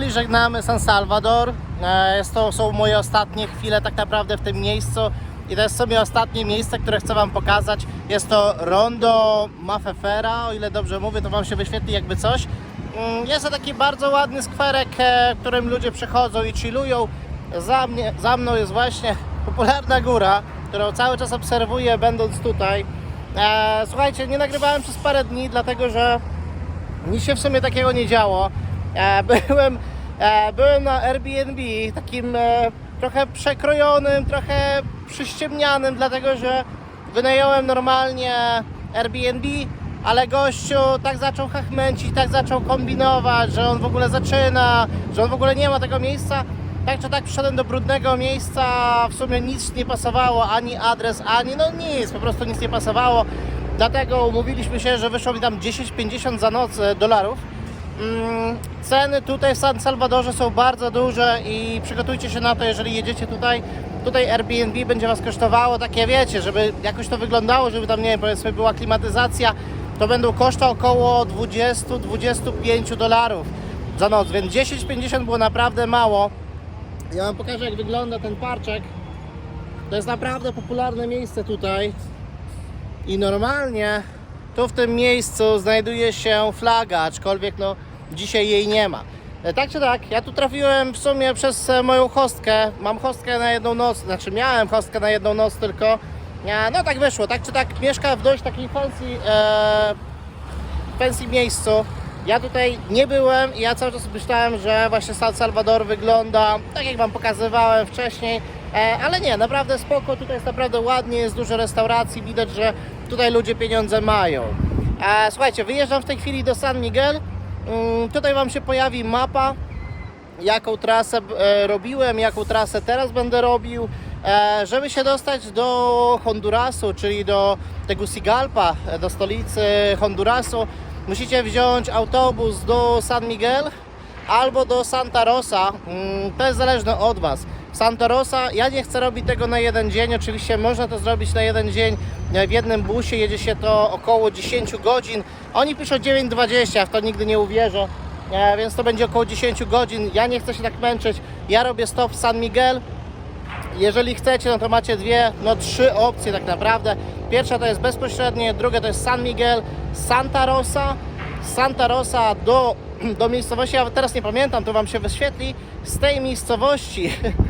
powoli żegnamy San Salvador. E, Jest to są moje ostatnie chwile tak naprawdę w tym miejscu. I to jest sobie ostatnie miejsce, które chcę Wam pokazać. Jest to Rondo Mafefera, o ile dobrze mówię, to Wam się wyświetli jakby coś. Mm, Jest to taki bardzo ładny skwerek, e, w którym ludzie przychodzą i chillują. Za, mnie, za mną jest właśnie popularna góra, którą cały czas obserwuję będąc tutaj. E, Słuchajcie, nie nagrywałem przez parę dni, dlatego że nic się w sumie takiego nie działo. E, byłem, e, byłem na Airbnb, takim e, trochę przekrojonym, trochę przyściemnianym, dlatego że wynająłem normalnie Airbnb, ale gościu tak zaczął chachmęcić, tak zaczął kombinować, że on w ogóle zaczyna, że on w ogóle nie ma tego miejsca. Tak czy tak przyszedłem do brudnego miejsca, w sumie nic nie pasowało, ani adres, ani no nic, po prostu nic nie pasowało. Dlatego umówiliśmy się, że wyszło mi tam 10-50 za noc dolarów. Mm, Ceny tutaj w San Salvadorze są bardzo duże i przygotujcie się na to, jeżeli jedziecie tutaj. Tutaj Airbnb będzie Was kosztowało takie, wiecie, żeby jakoś to wyglądało, żeby tam, nie wiem, powiedzmy była klimatyzacja, to będą koszty około 20-25 dolarów za noc, więc 10-50 było naprawdę mało. Ja Wam pokażę, jak wygląda ten parczek. To jest naprawdę popularne miejsce tutaj. I normalnie tu w tym miejscu znajduje się flaga, aczkolwiek no dzisiaj jej nie ma. E, Tak czy tak, ja tu trafiłem w sumie przez e, moją hostkę. Mam hostkę na jedną noc, znaczy miałem hostkę na jedną noc tylko. E, No tak wyszło, tak czy tak mieszka w dość takiej fancy, e, fancy miejscu. Ja tutaj nie byłem i ja cały czas myślałem, że właśnie San Salvador wygląda tak jak Wam pokazywałem wcześniej, e, ale nie, naprawdę spoko, tutaj jest naprawdę ładnie, jest dużo restauracji, widać, że tutaj ludzie pieniądze mają. E, Słuchajcie, wyjeżdżam w tej chwili do San Miguel, tutaj Wam się pojawi mapa, jaką trasę e, robiłem, jaką trasę teraz będę robił. E, żeby się dostać do Hondurasu, czyli do Tegucigalpa, e, do stolicy Hondurasu, musicie wziąć autobus do San Miguel albo do Santa Rosa. Mm, To jest zależne od Was. Santa Rosa, ja nie chcę robić tego na jeden dzień. Oczywiście można to zrobić na jeden dzień. E, W jednym busie jedzie się to około 10 godzin. Oni piszą 9.20, w to nigdy nie uwierzę. E, Więc to będzie około 10 godzin. Ja nie chcę się tak męczyć. Ja robię stop w San Miguel. Jeżeli chcecie, no to macie dwie, no trzy opcje tak naprawdę. Pierwsza to jest bezpośrednie, druga to jest San Miguel, Santa Rosa. Santa Rosa do, do miejscowości, ja teraz nie pamiętam, to Wam się wyświetli. Z tej miejscowości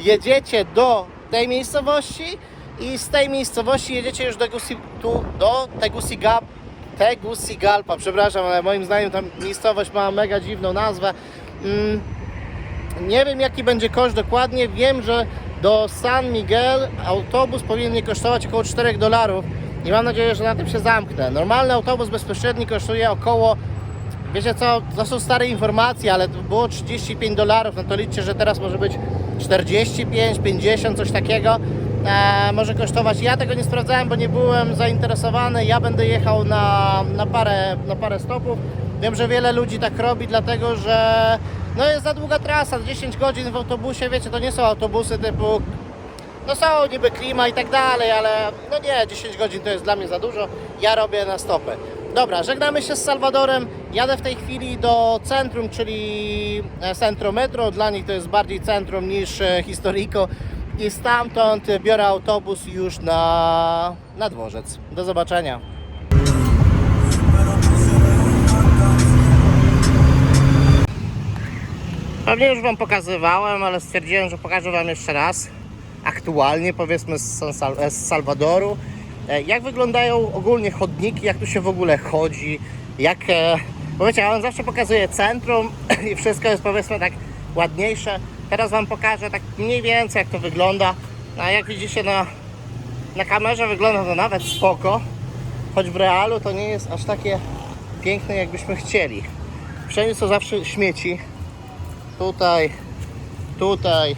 jedziecie do tej miejscowości i z tej miejscowości jedziecie już do, Gusi, tu, do Tegucigalpa, Tegucigalpa, przepraszam, ale moim zdaniem ta miejscowość ma mega dziwną nazwę. Mm, nie wiem jaki będzie koszt dokładnie. Wiem, że do San Miguel autobus powinien mnie kosztować około 4 dolarów i mam nadzieję, że na tym się zamknę. Normalny autobus bezpośredni kosztuje około, wiecie co, to są stare informacje, ale było 35 dolarów, no to liczcie, że teraz może być 45, 50, coś takiego. E, może kosztować. Ja tego nie sprawdzałem, bo nie byłem zainteresowany. Ja będę jechał na, na, parę, na parę stopów. Wiem, że wiele ludzi tak robi, dlatego że no jest za długa trasa, 10 godzin w autobusie, wiecie, to nie są autobusy typu no są niby klima i tak dalej, ale no nie, 10 godzin to jest dla mnie za dużo. Ja robię na stopę. Dobra, żegnamy się z Salwadorem. Jadę w tej chwili do centrum, czyli e, Centro Metro. Dla nich to jest bardziej centrum niż e, Historico. I stamtąd biorę autobus już na, na dworzec. Do zobaczenia. Pewnie już Wam pokazywałem, ale stwierdziłem, że pokażę Wam jeszcze raz. Aktualnie, powiedzmy, z, San Sal- e, z Salwadoru. E, Jak wyglądają ogólnie chodniki, jak tu się w ogóle chodzi, jak... Bo wiecie, Wam zawsze pokazuję centrum i wszystko jest, powiedzmy, tak ładniejsze. Teraz Wam pokażę tak mniej więcej, jak to wygląda. A jak widzicie na, na kamerze wygląda to nawet spoko. Choć w realu to nie jest aż takie piękne, jakbyśmy chcieli. Wszędzie są zawsze śmieci tutaj, tutaj,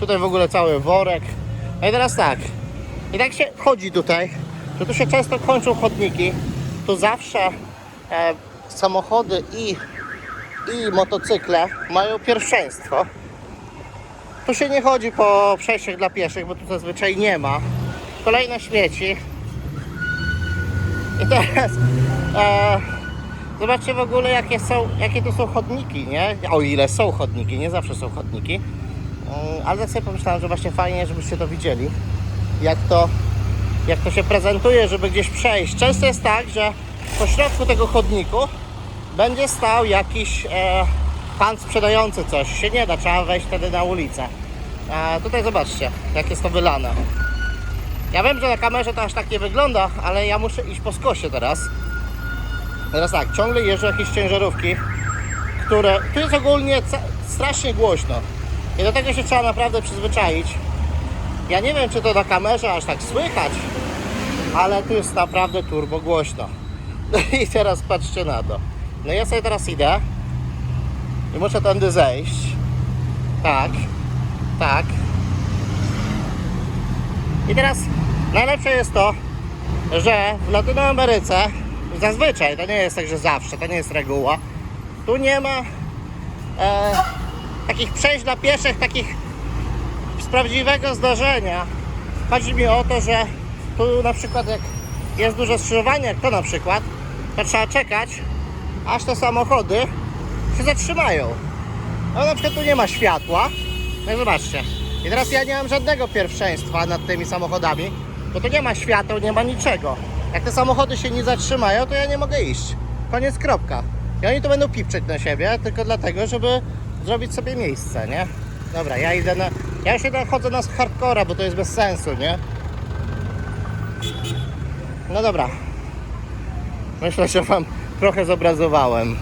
tutaj w ogóle cały worek. No i teraz tak, i tak się chodzi tutaj, że tu się często kończą chodniki, tu zawsze e, samochody i, i motocykle mają pierwszeństwo. Tu się nie chodzi po przejściach dla pieszych, bo tu zazwyczaj nie ma. Kolejne śmieci. I teraz e, Zobaczcie w ogóle jakie są, jakie to są chodniki, nie? O ile są chodniki, nie zawsze są chodniki. Mm, Ale tak sobie pomyślałem, że właśnie fajnie, żebyście to widzieli. Jak to, jak to się prezentuje, żeby gdzieś przejść. Często jest tak, że po środku tego chodniku będzie stał jakiś e, pan sprzedający coś. Się nie da, trzeba wejść wtedy na ulicę. A tutaj zobaczcie, jak jest to wylane. Ja wiem, że na kamerze to aż tak nie wygląda, ale ja muszę iść po skosie teraz. Teraz tak, ciągle jeżdżą jakieś ciężarówki, które... Tu jest ogólnie strasznie głośno. I do tego się trzeba naprawdę przyzwyczaić. Ja nie wiem, czy to na kamerze aż tak słychać, ale tu jest naprawdę turbo głośno. No i teraz patrzcie na to. No ja sobie teraz idę i muszę tędy zejść. Tak, tak. I teraz najlepsze jest to, że w Latynoameryce zazwyczaj, to nie jest tak, że zawsze, to nie jest reguła, tu nie ma e, takich przejść dla pieszych, takich prawdziwego zdarzenia. Chodzi mi o to, że tu na przykład jak jest duże skrzyżowanie, jak to na przykład, to trzeba czekać, aż te samochody się zatrzymają. No na przykład tu nie ma światła, no zobaczcie. I teraz ja nie mam żadnego pierwszeństwa nad tymi samochodami, bo tu nie ma świateł, nie ma niczego. Jak te samochody się nie zatrzymają, to ja nie mogę iść. Koniec, kropka. I oni to będą pipczeć na siebie, tylko dlatego, żeby zrobić sobie miejsce, nie? Dobra, ja idę na... Ja już idę, chodzę na hardcora, bo to jest bez sensu, nie? No dobra. Myślę, że Wam trochę zobrazowałem.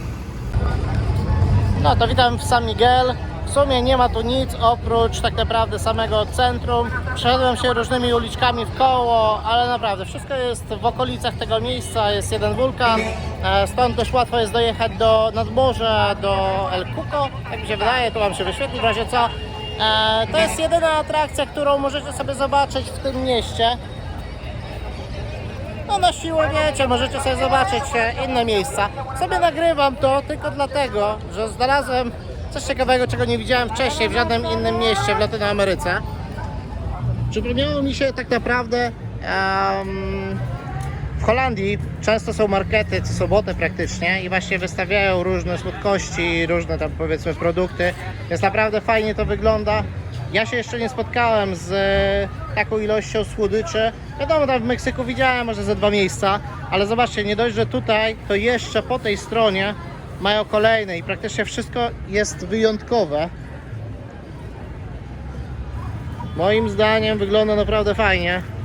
No to witam w San Miguel. W sumie nie ma tu nic oprócz tak naprawdę samego centrum. Przeszedłem się różnymi uliczkami w koło, ale naprawdę wszystko jest w okolicach tego miejsca. Jest jeden wulkan, e, stąd też łatwo jest dojechać do nadmorza, do El Cuco. Tak mi się wydaje, tu Wam się wyświetli w razie co. E, To jest jedyna atrakcja, którą możecie sobie zobaczyć w tym mieście. No na siłę wiecie, możecie sobie zobaczyć inne miejsca. Sobie nagrywam to tylko dlatego, że znalazłem coś ciekawego, czego nie widziałem wcześniej w żadnym innym mieście w Latynoameryce. Przypomniało mi się tak naprawdę w Holandii często są markety co sobotę praktycznie i właśnie wystawiają różne słodkości, różne tam powiedzmy produkty, więc naprawdę fajnie to wygląda. Ja się jeszcze nie spotkałem z e, taką ilością słodyczy. Wiadomo, tam w Meksyku widziałem może ze dwa miejsca, ale zobaczcie, nie dość, że tutaj, to jeszcze po tej stronie mają kolejne i praktycznie wszystko jest wyjątkowe. Moim zdaniem wygląda naprawdę fajnie.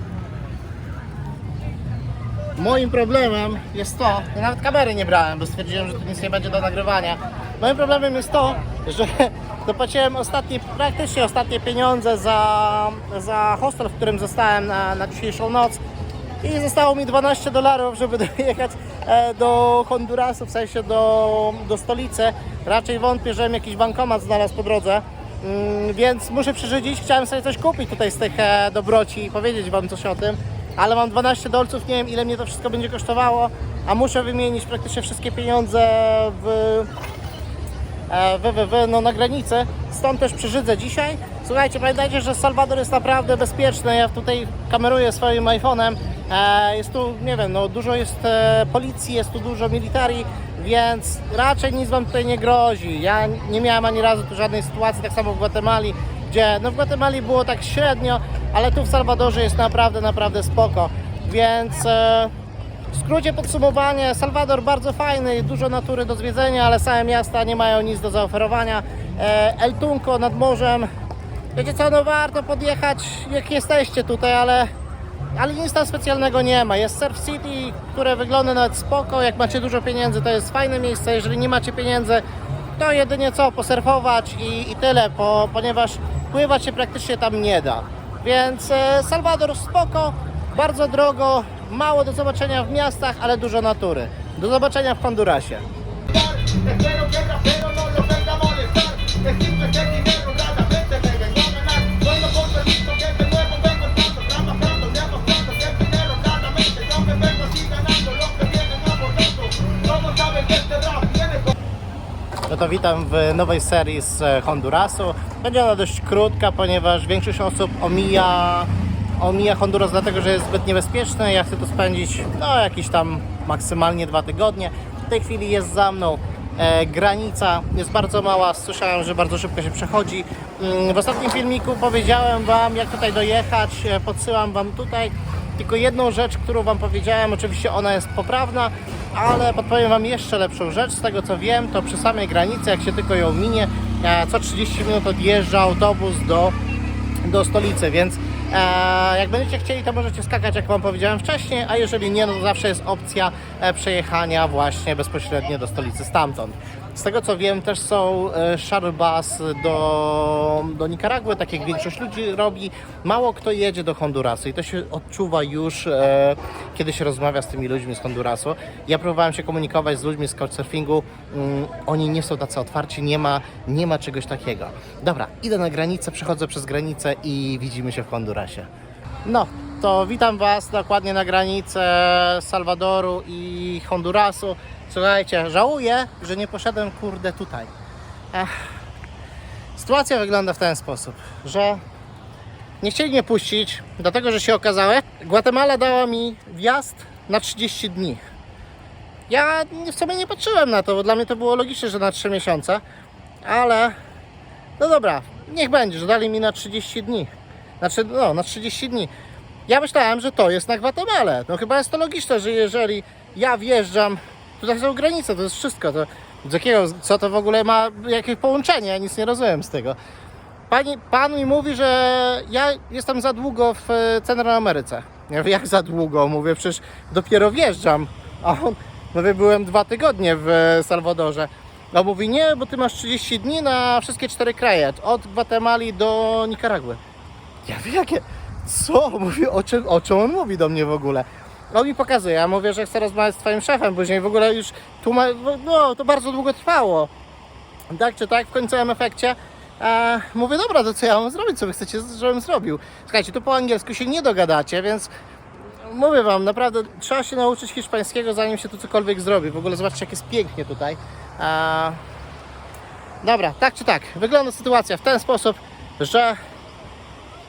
Moim problemem jest to, ja nawet kamery nie brałem, bo stwierdziłem, że tu nic nie będzie do nagrywania. Moim problemem jest to, że zapłaciłem ostatnie, praktycznie ostatnie pieniądze za, za hostel, w którym zostałem na, na dzisiejszą noc. I zostało mi 12 dolarów, żeby dojechać e, do Hondurasu, w sensie do, do stolicy. Raczej wątpię, żebym jakiś bankomat znalazł po drodze. Mm, więc muszę przyrzedzić, chciałem sobie coś kupić tutaj z tych e, dobroci i powiedzieć Wam coś o tym, ale mam 12 dolców, nie wiem ile mnie to wszystko będzie kosztowało, a muszę wymienić praktycznie wszystkie pieniądze w, e, w, w, w, no, na granicy, stąd też przyrzydzę dzisiaj. Słuchajcie, pamiętajcie, że Salwador jest naprawdę bezpieczny, ja tutaj kameruję swoim iPhone'em, e, jest tu, nie wiem, no, dużo jest e, policji, jest tu dużo militari, więc raczej nic Wam tutaj nie grozi. Ja nie miałem ani razu tu żadnej sytuacji, tak samo w Gwatemali, gdzie no w Gwatemali było tak średnio, ale tu w Salwadorze jest naprawdę, naprawdę spoko, więc... E, w skrócie podsumowanie, Salwador bardzo fajny, dużo natury do zwiedzenia, ale same miasta nie mają nic do zaoferowania. E, El Tunco nad morzem, wiecie co, no warto podjechać jak jesteście tutaj, ale, ale nic tam specjalnego nie ma. Jest Surf City, które wygląda nawet spoko, jak macie dużo pieniędzy to jest fajne miejsce, jeżeli nie macie pieniędzy to jedynie co, posurfować i, i tyle, po, ponieważ pływać się praktycznie tam nie da. Więc e, Salwador spoko, bardzo drogo, mało do zobaczenia w miastach, ale dużo natury. Do zobaczenia w Hondurasie. No to witam w nowej serii z e, Hondurasu. Będzie ona dość krótka, ponieważ większość osób omija, omija Honduras dlatego, że jest zbyt niebezpieczny. Ja chcę tu spędzić no, jakieś tam maksymalnie dwa tygodnie. tej chwili jest za mną e, granica, jest bardzo mała, słyszałem, że bardzo szybko się przechodzi. Mm, W ostatnim filmiku powiedziałem Wam, jak tutaj dojechać, e, podsyłam Wam tutaj. Tylko jedną rzecz, którą Wam powiedziałem, oczywiście ona jest poprawna, ale podpowiem Wam jeszcze lepszą rzecz. Z tego co wiem, to przy samej granicy, jak się tylko ją minie, co 30 minut odjeżdża autobus do do stolicy, więc e, jak będziecie chcieli, to możecie skakać, jak Wam powiedziałem wcześniej, a jeżeli nie, no to zawsze jest opcja e, przejechania właśnie bezpośrednio do stolicy stamtąd. Z tego co wiem, też są e, bus do, do Nikaragły, tak jak większość ludzi robi. Mało kto jedzie do Hondurasu i to się odczuwa już, e, kiedy się rozmawia z tymi ludźmi z Hondurasu. Ja próbowałem się komunikować z ludźmi z Couchsurfingu, mm, oni nie są tacy otwarci, nie ma, nie ma czegoś takiego. Dobra, idę na granicę, przechodzę przez granicę i widzimy się w Hondurasie. No, to witam Was dokładnie na granicę Salwadoru i Hondurasu. Słuchajcie, żałuję, że nie poszedłem kurde tutaj. Ech. Sytuacja wygląda w ten sposób, że nie chcieli mnie puścić, dlatego że się okazało, Gwatemala dała mi wjazd na 30 dni. Ja w sumie nie patrzyłem na to, bo dla mnie to było logiczne, że na 3 miesiące, ale no dobra, niech będzie, że dali mi na 30 dni. Znaczy, no, na 30 dni. Ja myślałem, że to jest na Gwatemalę. No chyba jest to logiczne, że jeżeli ja wjeżdżam, tutaj są granice, to jest wszystko. To, z jakiego, co to w ogóle ma, jakieś połączenie? Ja nic nie rozumiem z tego. Pani, pan mi mówi, że ja jestem za długo w e, Centralnej Ameryce. Ja mówię, jak za długo? Mówię, przecież dopiero wjeżdżam. A on, mówię, byłem dwa tygodnie w e, Salwadorze. A mówi, nie, bo ty masz 30 dni na wszystkie cztery kraje. Od Gwatemali do Nikaragły. Ja wiem, jakie... Co? Mówię, o czym, o czym on mówi do mnie w ogóle? On mi pokazuje, ja mówię, że chcę rozmawiać z twoim szefem, później w ogóle już tłuma... No, to bardzo długo trwało. Tak czy tak, w końcowym efekcie mówię, dobra, to co ja mam zrobić, co wy chcecie, żebym zrobił? Słuchajcie, tu po angielsku się nie dogadacie, więc mówię wam, naprawdę trzeba się nauczyć hiszpańskiego, zanim się tu cokolwiek zrobi. W ogóle zobaczcie, jak jest pięknie tutaj. Dobra, tak czy tak, wygląda sytuacja w ten sposób, że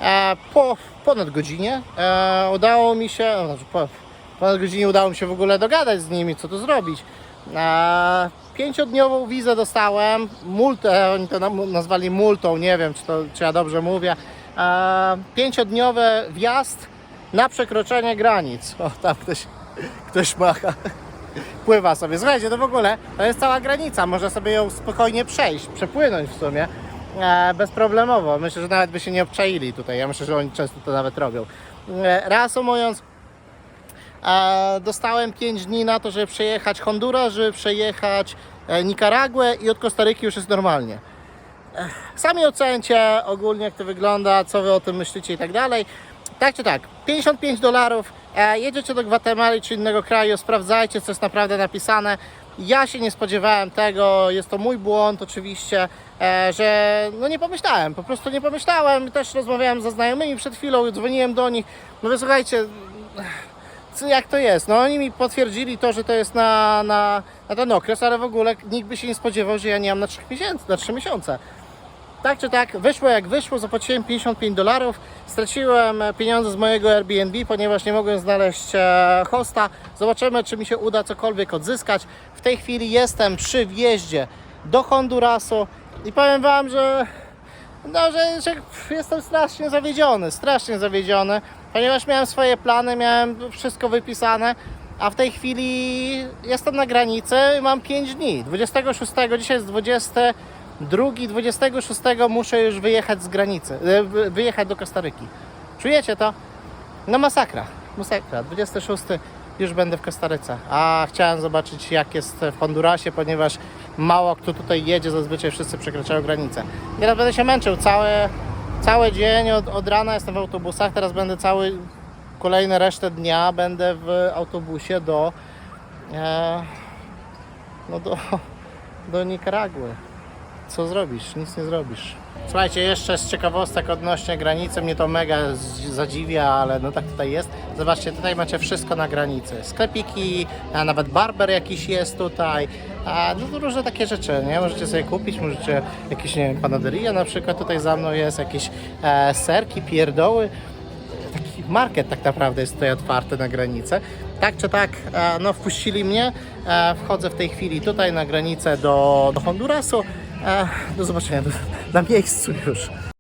e, po ponad godzinie e, udało mi się, no, znaczy po ponad godzinie udało mi się w ogóle dogadać z nimi, co tu zrobić. Pięciodniową wizę dostałem, multę, oni to nazwali multą, nie wiem czy, to, czy ja dobrze mówię. E, pięciodniowy wjazd na przekroczenie granic. O, tam ktoś, ktoś macha. Pływa sobie. Słuchajcie, to w ogóle to jest cała granica. Można sobie ją spokojnie przejść, przepłynąć w sumie. E, bezproblemowo. Myślę, że nawet by się nie obczaili tutaj. Ja myślę, że oni często to nawet robią. E, reasumując, dostałem 5 dni na to, żeby przejechać Honduras, żeby przejechać e, Nikaragłę i od Kostaryki już jest normalnie. Sami ocencie ogólnie jak to wygląda, co wy o tym myślicie i tak dalej. Tak czy tak, 55 dolarów, e, jedziecie do Gwatemali czy innego kraju, sprawdzajcie co jest naprawdę napisane. Ja się nie spodziewałem tego, jest to mój błąd oczywiście, e, że no nie pomyślałem, po prostu nie pomyślałem. Też rozmawiałem ze znajomymi przed chwilą, dzwoniłem do nich. Mówię, słuchajcie, jak to jest? No oni mi potwierdzili to, że to jest na, na, na ten okres, ale w ogóle nikt by się nie spodziewał, że ja nie mam na 3 miesiące. Na 3 miesiące. Tak czy tak, wyszło jak wyszło, zapłaciłem 55 dolarów, straciłem pieniądze z mojego Airbnb, ponieważ nie mogłem znaleźć e, hosta. Zobaczymy, czy mi się uda cokolwiek odzyskać. W tej chwili jestem przy wjeździe do Hondurasu i powiem Wam, że no, że, że jestem strasznie zawiedziony, strasznie zawiedziony, ponieważ miałem swoje plany, miałem wszystko wypisane, a w tej chwili jestem na granicy i mam 5 dni. 26, dzisiaj jest 22, 26 muszę już wyjechać z granicy, e, wy- wyjechać do Kostaryki. Czujecie to? No masakra, masakra. 26 już będę w Kostaryce, a chciałem zobaczyć jak jest w Hondurasie, ponieważ mało kto tutaj jedzie, zazwyczaj wszyscy przekraczają granicę. Teraz będę się męczył cały, cały dzień, od, od rana jestem w autobusach, teraz będę cały, kolejne resztę dnia będę w autobusie do, e, no do, do Nikaragły. Co zrobisz? Nic nie zrobisz. Słuchajcie, jeszcze z ciekawostek odnośnie granicy, mnie to mega zadziwia, ale no tak tutaj jest. Zobaczcie, tutaj macie wszystko na granicy. Sklepiki, a nawet barber jakiś jest tutaj. A, no różne takie rzeczy, nie? Możecie sobie kupić, możecie jakieś, nie wiem, panaderia na przykład tutaj za mną jest, jakieś e, serki, pierdoły. Taki market tak naprawdę jest tutaj otwarty na granicę. Tak czy tak, e, no wpuścili mnie, e, wchodzę w tej chwili tutaj na granicę do, do Hondurasu. E, do zobaczenia na miejscu już.